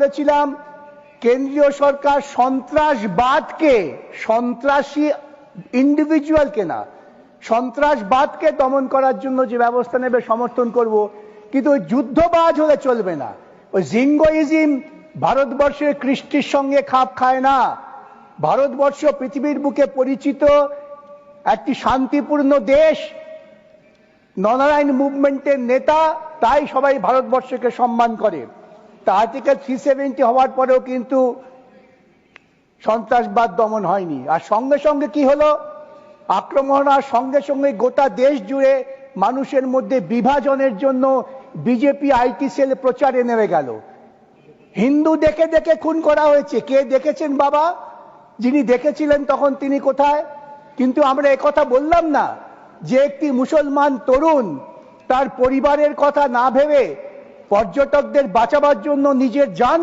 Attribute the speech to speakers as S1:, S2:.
S1: বলেছিলাম, কেন্দ্রীয় সরকার সন্ত্রাসবাদকে, সন্ত্রাসী ইন্ডিভিজুয়ালকে না, সন্ত্রাসবাদকে দমন করার জন্য যে ব্যবস্থা নেবে, সমর্থন করব, কিন্তু ওই যুদ্ধবাজ হলে চলবে না। ওই জিঙ্গোইজিম ভারতবর্ষের কৃষ্টির সঙ্গে খাপ খায় না। ভারতবর্ষ পৃথিবীর বুকে পরিচিত একটি শান্তিপূর্ণ দেশ ননারায়ণ মুভমেন্টের নেতা, তাই সবাই ভারতবর্ষকে সম্মান করে। আর্টিকেল থ্রি সেভেন্টি হওয়ার পরেও কিন্তু সন্ত্রাসবাদ দমন হয়নি। আর সঙ্গে সঙ্গে কি হলো? আক্রমণ আর সঙ্গে সঙ্গে গোটা দেশ জুড়ে মানুষের মধ্যে বিভাজনের জন্য বিজেপি আইটি সেল প্রচারে নেমে গেল। হিন্দু দেখে দেখে খুন করা হয়েছে। কে দেখেছেন বাবা? যিনি দেখেছিলেন তখন তিনি কোথায়? কিন্তু আমরা একথা বললাম না। যে একটি মুসলমান তরুণ তার পরিবারের কথা না ভেবে পর্যটকদের বাঁচাবার জন্য নিজের যান